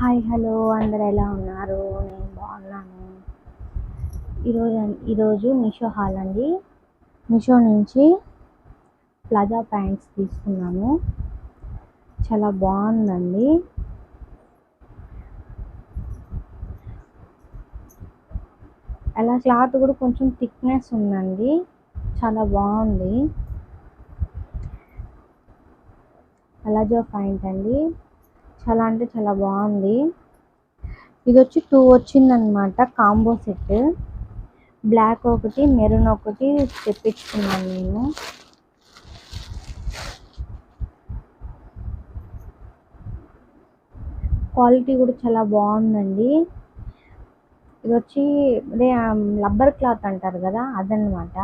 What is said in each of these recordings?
Hi hello. అందరు ఎలా ఉన్నారు? నేను బాగున్నాను. ఈరోజు ఈరోజు మీషో హాల్ అండి. మీషో నుంచి ప్లాజా ప్యాంట్స్ తీసుకున్నాము. చాలా బాగుందండి. అలా క్లాత్ కూడా కొంచెం థిక్నెస్ ఉందండి. చాలా బాగుంది. అలాజో ప్యాంట్ అండి. చాలా అంటే చాలా బాగుంది. ఇది వచ్చి టూ వచ్చిందనమాట కాంబో సెట్. బ్లాక్ ఒకటి మెరూన్ ఒకటి తెప్పించుకున్నాను నేను. క్వాలిటీ కూడా చాలా బాగుందండి. ఇది వచ్చి అదే రబ్బర్ క్లాత్ అంటారు కదా అదనమాట.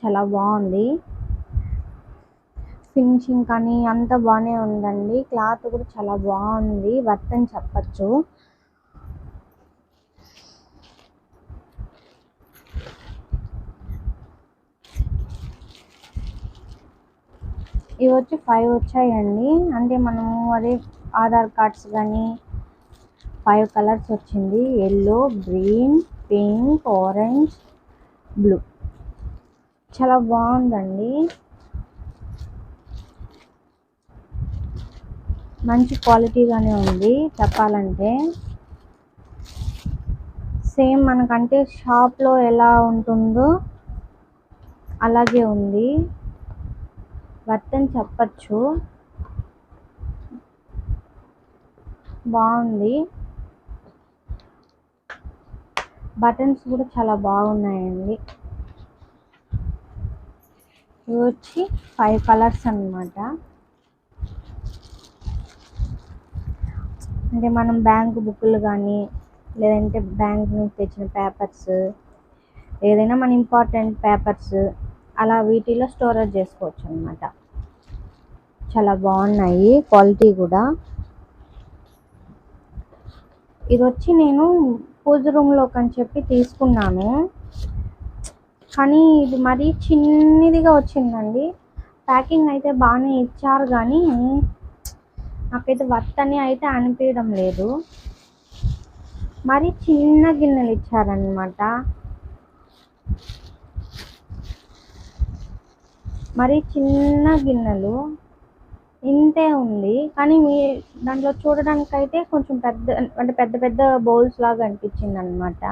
చాలా బాగుంది. ఫినిషింగ్ కానీ అంత బాగానే ఉందండి. క్లాత్ కూడా చాలా బాగుంది. వర్త్ అని చెప్పచ్చు. ఇవి వచ్చి ఫైవ్ వచ్చాయండి. అంటే మనము అదే ఆధార్ కార్డ్స్ కానీ ఫైవ్ కలర్స్ వచ్చింది. Yellow green pink orange blue చాలా బాగుందండి. మంచి క్వాలిటీగానే ఉంది చెప్పాలంటే. సేమ్ మనకంటే షాప్లో ఎలా ఉంటుందో అలాగే ఉంది. వర్త్ అని చెప్పచ్చు. బాగుంది. బటన్స్ కూడా చాలా బాగున్నాయండి. ఇవి వచ్చి ఫైవ్ కలర్స్ అనమాట అంటే మనం బ్యాంకు బుక్లు కానీ లేదంటే బ్యాంక్ నుంచి తెచ్చిన పేపర్స్ ఏదైనా మన ఇంపార్టెంట్ పేపర్స్ అలా వీటిలో స్టోరేజ్ చేసుకోవచ్చు అనమాట చాలా బాగున్నాయి క్వాలిటీ కూడా. ఇది వచ్చి నేను పూజ రూమ్లోకి అని చెప్పి తీసుకున్నాను. కానీ ఇది మరీ చిన్నదిగా వచ్చిందండి. ప్యాకింగ్ అయితే బాగానే ఇచ్చారు కానీ నాకైతే వర్త్ అని అయితే అనిపించడం లేదు. మరి చిన్న గిన్నెలు ఇచ్చారనమాట మరి చిన్న గిన్నెలు ఇంతే ఉంది. కానీ మీ దాంట్లో చూడడానికి అయితే కొంచెం పెద్ద అంటే పెద్ద పెద్ద బౌల్స్ లాగా అనిపించింది అనమాట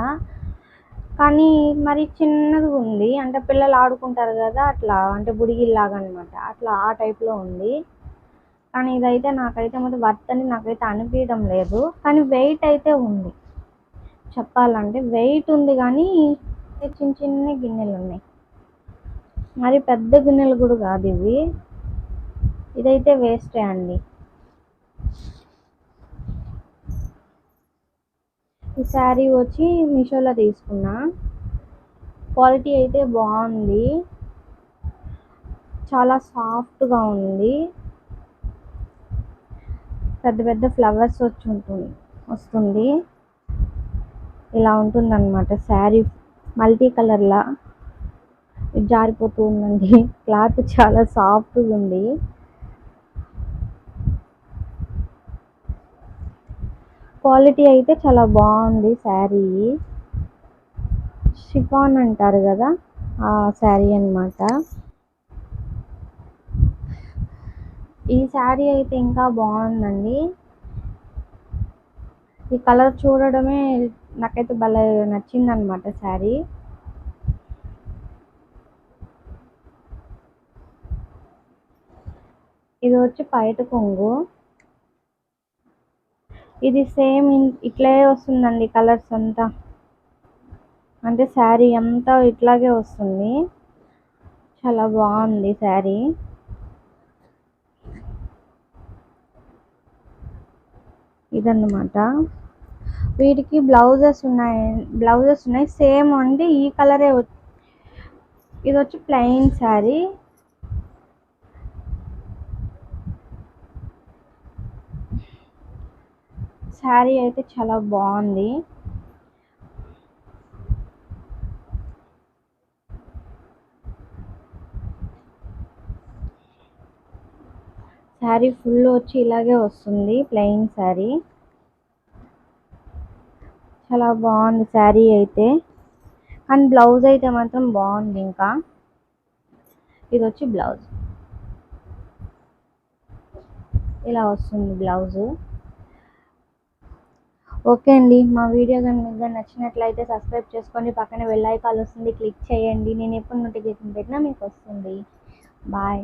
కానీ మరి చిన్నది ఉంది. అంటే పిల్లలు ఆడుకుంటారు కదా అట్లా అంటే బుడిగిల్లాగా అనమాట అట్లా ఆ టైప్లో ఉంది. కానీ ఇదైతే నాకైతే మరి వర్త్ అని నాకైతే అనిపించడం లేదు. కానీ వెయిట్ అయితే ఉంది. చెప్పాలంటే వెయిట్ ఉంది కానీ చిన్న చిన్న గిన్నెలు ఉన్నాయి. మరి పెద్ద గిన్నెలు కూడా కాదు ఇవి. ఇదైతే వేస్టే అండి. ఈ శారీ వచ్చి మీషోలో తీసుకున్నా. క్వాలిటీ అయితే బాగుంది. చాలా సాఫ్ట్గా ఉంది. పెద్ద పెద్ద ఫ్లవర్స్ వచ్చి ఉంటుంది వస్తుంది. ఇలా ఉంటుందన్నమాట శారీ. మల్టీ కలర్లా జారిపోతూ ఉందండి. క్లాత్ చాలా సాఫ్ట్గా ఉంది. క్వాలిటీ అయితే చాలా బాగుంది శారీ. షిఫాన్ అంటారు కదా ఆ శారీ అనమాట ఈ శారీ అయితే ఇంకా బాగుందండి. ఈ కలర్ చూడడమే నాకైతే భలే నచ్చిందనమాట శారీ. ఇది వచ్చి పైట కొంగు. ఇది సేమ్ ఇట్లే వస్తుందండి కలర్స్ అంతా. అంటే శారీ అంతా ఇట్లాగే వస్తుంది. చాలా బాగుంది శారీ. ఇదన్నమాట. వీటికి బ్లౌజెస్ ఉన్నాయి బ్లౌజెస్ ఉన్నాయి. సేమ్ అండి ఈ కలరే ఇది వచ్చి ప్లెయిన్ శారీ. శారీ అయితే చాలా బాగుంది. శారీ ఫుల్ వచ్చి ఇలాగే వస్తుంది ప్లెయిన్ శారీ. చాలా బాగుంది శారీ అయితే. కానీ బ్లౌజ్ అయితే మాత్రం బాగుంది ఇంకా. ఇది వచ్చి బ్లౌజ్. ఇలా వస్తుంది బ్లౌజు. ఓకే అండి మా వీడియో కనుక మీకు నచ్చినట్లయితే సబ్స్క్రైబ్ చేసుకోండి. పక్కన వెళ్ళాయి కాల్ వస్తుంది క్లిక్ చేయండి. నేను ఎప్పుడు నోటిఫికేషన్ పెట్టినా మీకు వస్తుంది. బాయ్